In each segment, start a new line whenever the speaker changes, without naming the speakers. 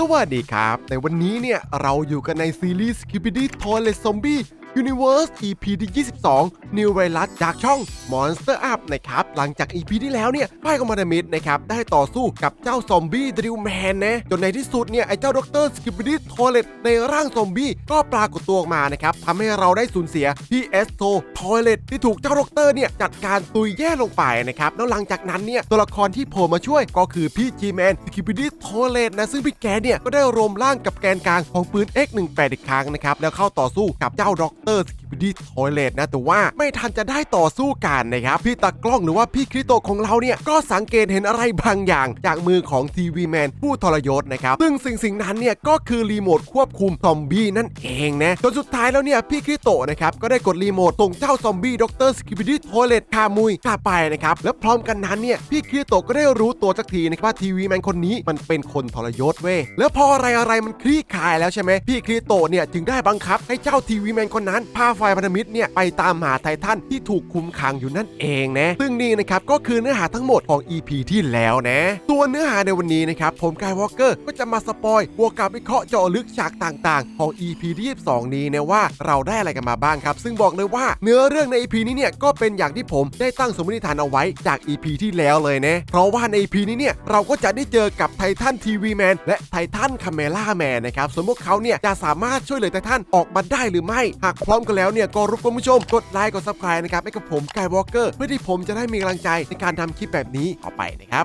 สวัสดีครับ ในวันนี้เนี่ย เราอยู่กันในซีรีส์ Skibidi Toilet Zombie Universe EP ที่ 22 New Virus จากช่อง Monster Up นะครับ หลังจาก EP ที่แล้วเนี่ยป้ายของมาดามิดนะครับ ได้ต่อสู้กับเจ้าซอมบี้ดริวแมนนะ จนในที่สุดเนี่ย ไอ้เจ้าด็อกเตอร์สกิป d ดี้ทอเลตในร่างซอมบี้ก็ปรากฏตัวออกมานะครับทำให้เราได้สูญเสียพี่เอสโตทอเลตที่ถูกเจ้าด็อกเตอร์เนี่ย จัดการตุยแย่ลงไปนะครับ แล้วหลังจากนั้นเนี่ยตัวละครที่โผล่มาช่วยก็คือพี่จีแมนสกิป d ดี้ทอเลตนะซึ่งพี่แกเนี่ยก็ได้รวมร่างกับแกนกลางของปืน X18 อีกครั้งนะครับแล้วเข้าต่อสู้กับเจ้าด็อกเตอร์สกิป d ดี้ทอเลตนะ แต่ว่าไม่ทันจะได้ต่อสู้กันนะครับ พี่ตากล้องหรือว่าพี่คริโตของเราเนี่ย ก็สังเกตเห็นอะไรบางอย่าง จากมือของทีวีแมนผู้ทรยศนะครับ ซึ่งสิ่งสิ่งนั้นเนี่ยก็คือรีโมทควบคุมซอมบี้นั่นเองนะจนสุดท้ายแล้วเนี่ยพี่คริโตนะครับก็ได้กดรีโมทส่งเจ้าซอมบี้ด็อกเตอร์สกิปปี้ทอเลตคามุยกลับไปนะครับและพร้อมกันนั้นเนี่ยพี่คริโตก็ได้รู้ตัวสักทีนะครับว่าทีวีแมนคนนี้มันเป็นคนทรยศเว้ยแล้วพออะไรอะไรมันคลี่คลายแล้วใช่ไหมพี่คริโตเนี่ยจึงได้บังคับให้เจ้าทีวีแมนคนนั้นพาไฟพันธมิตรเนี่ยไปตามหาไททันที่ถูกคุมขังอยู่นั่นเองนะซึ่งนี่นะครับก็คือเนื้อหาทั้งหมดของ EP ที่แล้วนะตัวเนื้อหาในวันนี้นะครับผมกายวอลเกอร์ก็จะมาสปอยบวกกับวิเคราะห์เจาะลึกฉากต่างๆ ของ EP ที่22 นี้นะว่าเราได้อะไรกันมาบ้างครับ ซึ่งบอกเลยว่าเนื้อเรื่องใน EP นี้เนี่ยก็เป็นอย่างที่ผมได้ตั้งสมมติฐานเอาไว้จาก EP ที่แล้วเลยนะเพราะว่าใน EP นี้เนี่ยเราก็จะได้เจอกับไททันทีวีแมนและไททันคาเมล่าแมนนะครับส่วนพวกเขาเนี่ยจะสามารถช่วยเหลือไททันออกมาได้หรือไม่หากพร้อมกันแล้วแล้วเนี่ยก็รบกวนผู้ชมกดไลค์กดซับสไครต์นะครับให้กับผมกายวอลเกอร์เพื่อที่ผมจะได้มีกำลังใจในการทำคลิปแบบนี้ต่อไปนะครับ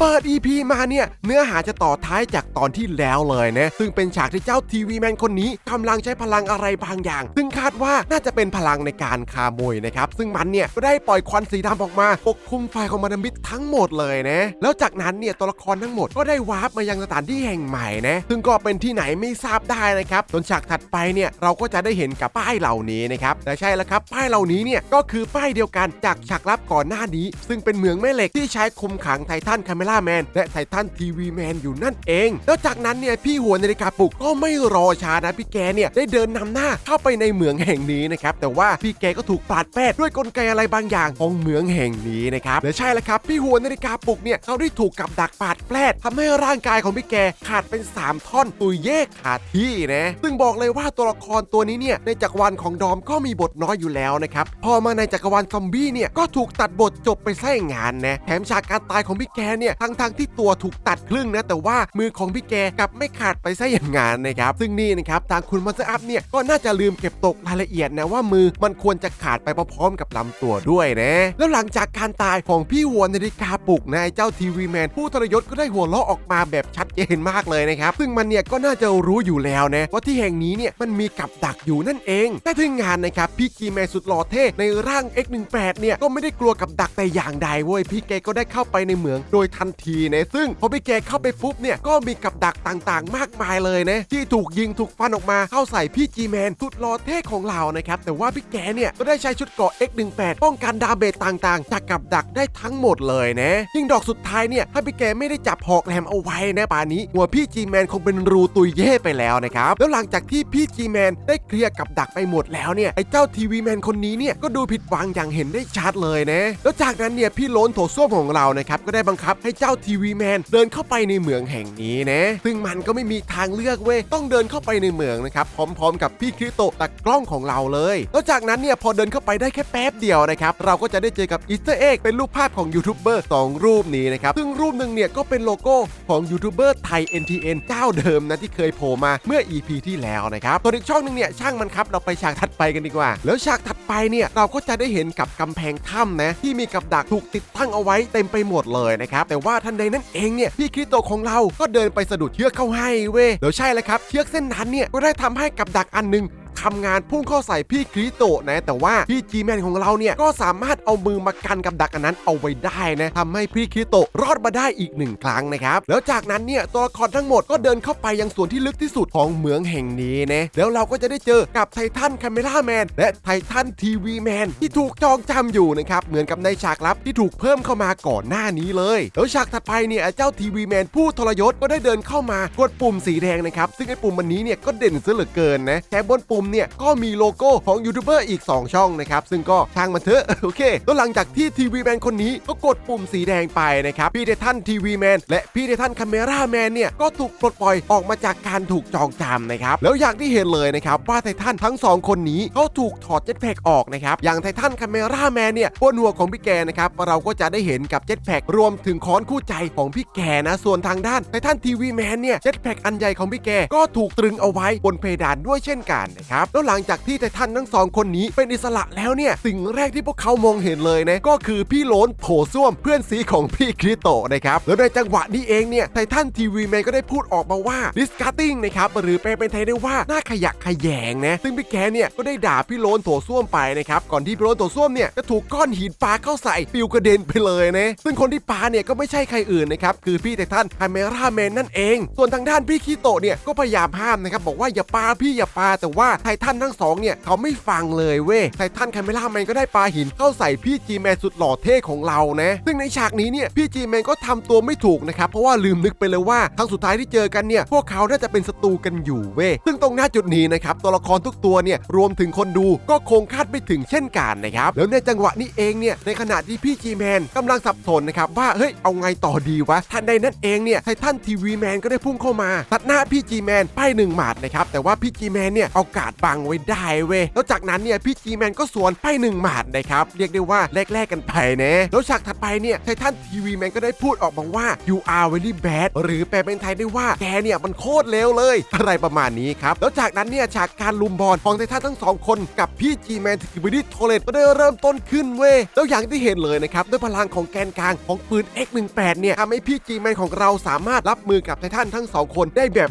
เปิด EP มาเนี่ย เนื้อหาจะต่อท้ายจากตอนที่แล้วเลยนะ ซึ่งเป็นฉากที่เจ้าทีวีแมนคนนี้กำลังใช้พลังอะไรบางอย่าง ซึ่งคาดว่าน่าจะเป็นพลังในการคาโมยนะครับ ซึ่งมันเนี่ยก็ได้ปล่อยควันสีดำออกมาปกคลุมไฟของมานมิดทั้งหมดเลยนะ แล้วจากนั้นเนี่ยตัวละครทั้งหมดก็ได้วาร์ปมายังสถานที่แห่งใหม่นะ ซึ่งก็เป็นที่ไหนไม่ทราบได้นะครับจนฉากถัดไปเนี่ยเราก็จะได้เห็นกับป้ายเหล่านี้นะครับแต่ใช่แล้วครับป้ายเหล่านี้เนี่ยก็คือป้ายเดียวกันจากฉากลับก่อนหน้านี้ ซึ่งเป็นเหมืองแม่เหล็กที่ใช้คุมขังไททันคาเมล่าแมนและไททันทีวีแมนอยู่นั่นเอง แล้วจากนั้นเนี่ยพี่หัวนาฬิกาปลุกก็ไม่รอช้านะพี่แกเนี่ยได้เดินนำหน้าเข้าไปในเหมืองแห่งนี้นะครับแต่ว่าพี่แกก็ถูกปาดแปดด้วยกลไกอะไรบางอย่างของเหมืองแห่งนี้นะครับและใช่แล้วครับพี่หัวนาฬิกาปลุกเนี่ยเขาได้ถูกกับดักปาดแปดทำให้ร่างกายของพี่แกขาดเป็น 3 ท่อนตุยเยกขาดที่นะซึ่งบอกเลยว่าตัวละครตัวนี้เนี่ยในจักรวาลของดอมก็มีบทน้อยอยู่แล้วนะครับพอมาในจักรวาลซอมบี้เนี่ยก็ถูกตัดบทจบไปซะอย่างงานนะแถมฉากการตายของพี่แกเนี่ยทั้งทงๆที่ตัวถูกตัดครึ่งนะ แต่ว่ามือของพี่แกกลับไม่ขาดไปซะอย่างงานนะครับ ซึ่งนี่นะครับทางคุณมัสอัพเนี่ยก็น่าจะลืมเก็บตกรายละเอียดนะว่ามือมันควรจะขาดไปพร้อมๆกับลำตัวด้วยนะ แล้วหลังจากการตายของพี่หัวนาฬิกาปลุกนะไอ้เจ้าทีวีแมนผู้ทรยศก็ได้หัวเราะออกมาแบบชัดเจนมากเลยนะครับ ซึ่งมันเนี่ยก็น่าจะรู้อยู่แล้วนะว่าที่แห่งนี้เนี่ยมันมีกับดักอยู่นั่นเอง แต่ถึงงานนะครับพี่กีแมนสุดหล่อเท่ในร่าง X18 เนี่ยก็ไม่ได้กลัวกับดักแต่อย่างใดเว้ยพี่แกก็ได้เข้าไปในเหมืองโดยทันทีนะซึ่งพอพี่แกเข้าไปปุ๊บเนี่ยก็มีกับดักต่างๆ มากมายเลยนะที่ถูกยิงถูกฟันออกมาเข้าใส่พี่จีแมนสุดหล่อเท่ของเรานะครับแต่ว่าพี่แกเนี่ยก็ได้ใช้ชุดเกราะ X18 ป้องกันดาเมจต่างๆ จากกับดักได้ทั้งหมดเลยนะยิ่งดอกสุดท้ายเนี่ยถ้าพี่แกไม่ได้จับหอกแหลมเอาไว้นะป่านนี้ หัวพี่จีแมนคงเป็นรูตุยเย่ไปแล้วนะครับแล้วหลังจากที่พี่จีแมนได้เคลียร์กับดักไปหมดแล้วเนี่ยไอ้เจ้าทีวีแมนคนนี้เนี่ยก็ดูผิดหวังอย่างเห็นได้ชัดเลยนะแล้วจากนั้นเนี่ยพี่โล้นโถส้วมของเรานะครับก็ได้บังคับให้เจ้าทีวีแมนเดินเข้าไปในเหมืองแห่งนี้นะ ซึ่งมันก็ไม่มีทางเลือกเว้ย ต้องเดินเข้าไปในเหมืองนะครับ พร้อมๆ กับพี่คริโตตากล้องของเราเลย แล้วจากนั้นเนี่ยพอเดินเข้าไปได้แค่แป๊บเดียวนะครับ เราก็จะได้เจอกับอีสเตอร์เอ็กเป็นรูปภาพของยูทูบเบอร์สองรูปนี้นะครับ ซึ่งรูปหนึ่งเนี่ยก็เป็นโลโก้ของยูทูบเบอร์ไทย NTN เจ้าเดิมนะที่เคยโผล่มาเมื่อ EP ที่แล้วนะครับตัวอีกช่องหนึ่งเนี่ยช่างมันครับเราไปฉากถัดไปกันดีกว่า แล้วฉากถัดไปเนี่ยเราก็จะได้เห็นกับกำแพงถ้ำนะที่มีกับดักถูกติดตั้งเอาไว้เต็มไปหมดเลยนะครับแต่ว่าทันใดนั้นเองเนี่ยพี่คริโตของเราก็เดินไปสะดุดเชือกเข้าให้เว้ยแล้วใช่แล้วครับเชือกเส้นนั้นเนี่ยก็ได้ทำให้กับดักอันหนึง ทำงานพุ่งเข้าใส่พี่คริโตะนะ แต่ว่าพี่จีแมนของเราเนี่ยก็สามารถเอามือมากันกับดักอันนั้นเอาไว้ได้นะทำให้พี่คริโตะรอดมาได้อีกหนึ่งครั้งนะครับแล้วจากนั้นเนี่ยตัวละครทั้งหมดก็เดินเข้าไปยังส่วนที่ลึกที่สุดของเหมืองแห่งนี้นะแล้วเราก็จะได้เจอกับไททันคาเมล่าแมนและไททันทีวีแมนที่ถูกจองจำอยู่นะครับเหมือนกับในฉากลับที่ถูกเพิ่มเข้ามาก่อนหน้านี้เลยแล้วฉากถัดไปเนี่ยเจ้าทีวีแมนผู้ทรยศก็ได้เดินเข้ามากดปุ่มสีแดงนะครับซึ่งไอ้ปุ่มมันนี้เนี่ยก็เด่นซะเหลือเกินนะแต่บนปุ่มเนี่ย ก็มีโลโก้ของยูทูบเบอร์อีก 2 ช่องนะครับ ซึ่งก็ช่างมันเถอะ โอเคแล้วหลังจากที่ทีวีแมนคนนี้ก็กดปุ่มสีแดงไปนะครับ พี่เดทันทีวีแมนและพี่เดทันคาเมราแมนเนี่ย ก็ถูกปลดปล่อยออกมาจากการถูกจองจำนะครับ แล้วอย่างที่เห็นเลยนะครับว่าไททันทั้ง 2 คนนี้เขาถูกถอดเจ็ตแพ็กออกนะครับอย่างไททันคาเมราแมนเนี่ยบนหัวของพี่แกนะครับเราก็จะได้เห็นกับเจ็ตแพ็กรวมถึงค้อนคู่ใจของพี่แกนะส่วนทางด้านไททันทีวีแมนเนี่ยเจ็ตแพ็กอันใหญ่ของพี่แกก็ถูกตรึงเอาไว้บนเพดานด้วยเช่นกันนะครับแล้วหลังจากที่ไททันทั้งสองคนนี้เป็นอิสระแล้วเนี่ย สิ่งแรกที่พวกเขามองเห็นเลยนะ ก็คือพี่โลนโถส้วมเพื่อนซีของพี่คริโตนะครับ แล้วในจังหวะนี้เองเนี่ยไททันทีวีแมนก็ได้พูดออกมาว่า disgusting นะครับ หรือแปลเป็นไทยได้ว่าน่าขยะขยงนะ ซึ่งพี่แกเนี่ยก็ได้ด่าพี่โลนโถส้วมไปนะครับ ก่อนที่พี่โลนโถส้วมเนี่ยจะถูกก้อนหินปาเข้าใส่ปิวกระเด็นไปเลยนะซึ่งคนที่ปาเนี่ยก็ไม่ใช่ใครอื่นนะครับคือพี่ไททันคาเมราแมนนั่นเอง ส่วนทางด้านพี่คิโตเนี่ยก็พยายามห้ามนะครับบอกว่าอย่าปาพี่อย่าปาแต่ว่าไททันทั้งสองเนี่ยเขาไม่ฟังเลยเว้ยไททันคาเมราแมนก็ได้ปาหินเข้าใส่พี่จีแมนสุดหล่อเท่ของเรานะซึ่งในฉากนี้เนี่ยพี่จีแมนก็ทำตัวไม่ถูกนะครับเพราะว่าลืมนึกไปเลยว่าครั้งสุดท้ายที่เจอกันเนี่ยพวกเขาน่าจะเป็นศัตรูกันอยู่เว้ยซึ่งตรงหน้าจุดนี้นะครับตัวละครทุกตัวเนี่ยรวมถึงคนดูก็คงคาดไม่ถึงเช่นกันนะครับแล้วในจังหวะนี้เองเนี่ยในขณะที่พี่จีแมนกำลังสับสนนะครับว่าเฮ้ยเอาไงต่อดีวะทันใดนั้นเองเนี่ยไททันทีวีแมนก็ได้พุ่งเข้ามา ตัดหน้าพี่จีแมนไปหนึ่งหมัดนะครับแต่ว่าพี่จีแมนเนี่ยเอากาดบังไว้ได้เว้ยแล้วจากนั้นเนี่ยพี่จีแมนก็สวนไปหนึ่งหมัดนะครับเรียกได้ว่าแลกๆกันไปนะแล้วฉากถัดไปเนี่ยไททันทีวีแมนก็ได้พูดออกมาว่า you are very bad หรือแปลเป็นไทยได้ว่าแกเนี่ยมันโคตรเลวเลย อะไรประมาณนี้ครับแล้วจากนั้นเนี่ยฉากการลุมบอลของไททันทั้งสองคนกับพี่จีแมนสกิบิดี้โทเลตก็ได้เริ่มต้นขึ้นเว้ยแล้วอย่างที่เห็นเลยนะครับด้วยพลังของแกนกลางของปืน X18 เนี่ยทำให้พี่จีแมนของเราสามารถรับมือกับไททันทั้งสองคนได้แบบ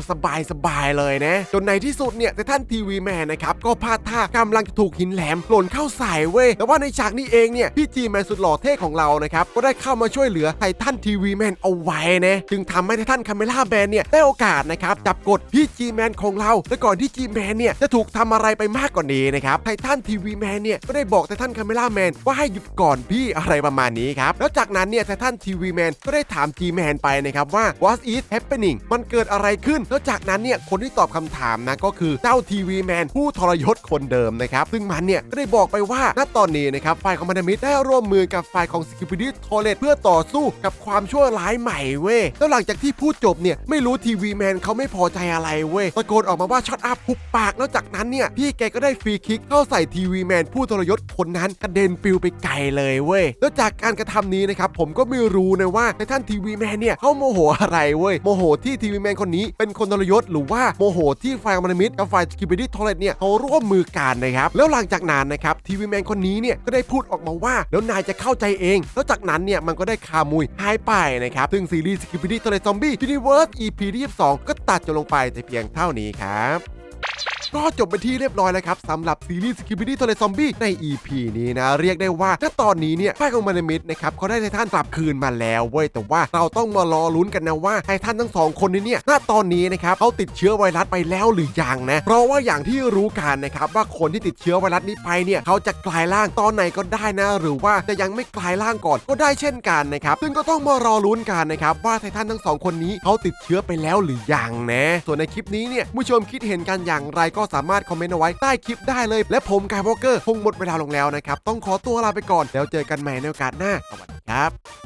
สบายๆเลยนะจนในที่สุดเนี่ยไททันทีวีแมนนะครับก็พลาดท่ากำลังจะถูกหินแหลมหล่นเข้าใส่เว้ยแต่ว่าในฉากนี้เองเนี่ยพี่จีแมนสุดหล่อเท่ของเรานะครับก็ได้เข้ามาช่วยเหลือไททันทีวีแมนเอาไว้นะจึงทำให้ไททันคาเมล่าแมนเนี่ยได้โอกาสนะครับจับกดพี่จีแมนของเราและก่อนที่จีแมนเนี่ยจะถูกทำอะไรไปมากกว่านี้นะครับไททันทีวีแมนเนี่ยก็ได้บอกไททันคาเมล่าแมนว่าให้หยุดก่อนพี่อะไรประมาณนี้ครับแล้วจากนั้นเนี่ยไททันทีวีแมนก็ได้ถามจีแมนไปนะครับว่า what is happening มันเกิดอะไรขึ้น แล้วจากนั้นเนี่ยคนที่ตอบคำถามนะก็คือเจ้าทีวีแมนผู้ทรยศคนเดิมนะครับ ซึ่งมันเนี่ยก็ได้บอกไปว่าณตอนนี้นะครับฝ่ายของมันมิตรได้ร่วมมือกับฝ่ายของสกิป i ดี้โทเลตเพื่อต่อสู้กับความชั่วร้ายใหม่เว้ยแล้วหลังจากที่พูดจบเนี่ยไม่รู้ทีวีแมนเขาไม่พอใจอะไรเว้ยตะโกนออกมาว่าช็อตอัพหุบปากแล้วจากนั้นเนี่ยพี่แกก็ได้ฟรีคิกเข้าใส่ทีวีแมนผู้ทรยศคนนั้นกระเด็นปิวไปไกลเลยเว้ยแล้วจากการกระทำนี้นะครับผมก็ไม่รู้นะว่าในท่านทีวีแมนเนี่ยเขาโมโหอะไรเว้ยโมโหที่ทีวีแมนคนนี้เป็นคนทรยศหรือว่าโมโหที่ฝ่ายมันมิตรกับฝ่ายสกิป i ดี้โทเลตเนี่ยเขาร่วมมือกันนะครับแล้วหลังจากนั้นนะครับทีวีแมนคนนี้เนี่ยก็ได้พูดออกมาว่า แล้วนายจะเข้าใจเอง แล้วจากนั้นเนี่ยมันก็ได้คามุยหายไปนะครับซึ่งซีรีส์สกิป i ดี้โทเลตซอมบี้ยูนิเวิร์ส EP ที่22ก็ตัดจบลงไปแต่เพียงเท่านี้ครับ ก็จบไปที่เรียบร้อยแล้วครับสำหรับซีรีส์ Skibidi t o l e Zombie ใน EP นี้นะ เรียกได้ว่าถ้าตอนนี้เนี่ยฝ่ายของมันมิดนะครับเขาได้ไททันกลับคืนมาแล้วเว้ยแต่ว่าเราต้องมารอลุ้นกันนะว่าไททันทั้งสองคนนี้เนี่ยณตอนนี้นะครับเขาติดเชื้อไวรัสไปแล้วหรือยังนะเพราะว่าอย่างที่รู้กันนะครับว่าคนที่ติดเชื้อไวรัสนี้ไปเนี่ยเขาจะกลายร่างตอนไหนก็ได้นะ หรือว่าจะยังไม่กลายร่างก่อนก็ได้เช่นกันนะครับซึ่งก็ต้องมารอลุ้นกันนะครับว่าไททันทั้งสองคนนี้เขาติดเชื้อไปแล้วหรือยังนะส่วนในคลิปนี้เนี่ยผู้ชมคิดเห็นกันอย่างไรก็สามารถคอมเมนต์เอาไว้ใต้คลิปได้เลย และผมกายวอลเกอร์คงหมดเวลาลงแล้วนะครับ ต้องขอตัวลาไปก่อนแล้วเจอกันใหม่ในโอกาสหน้าสวัสดีครับ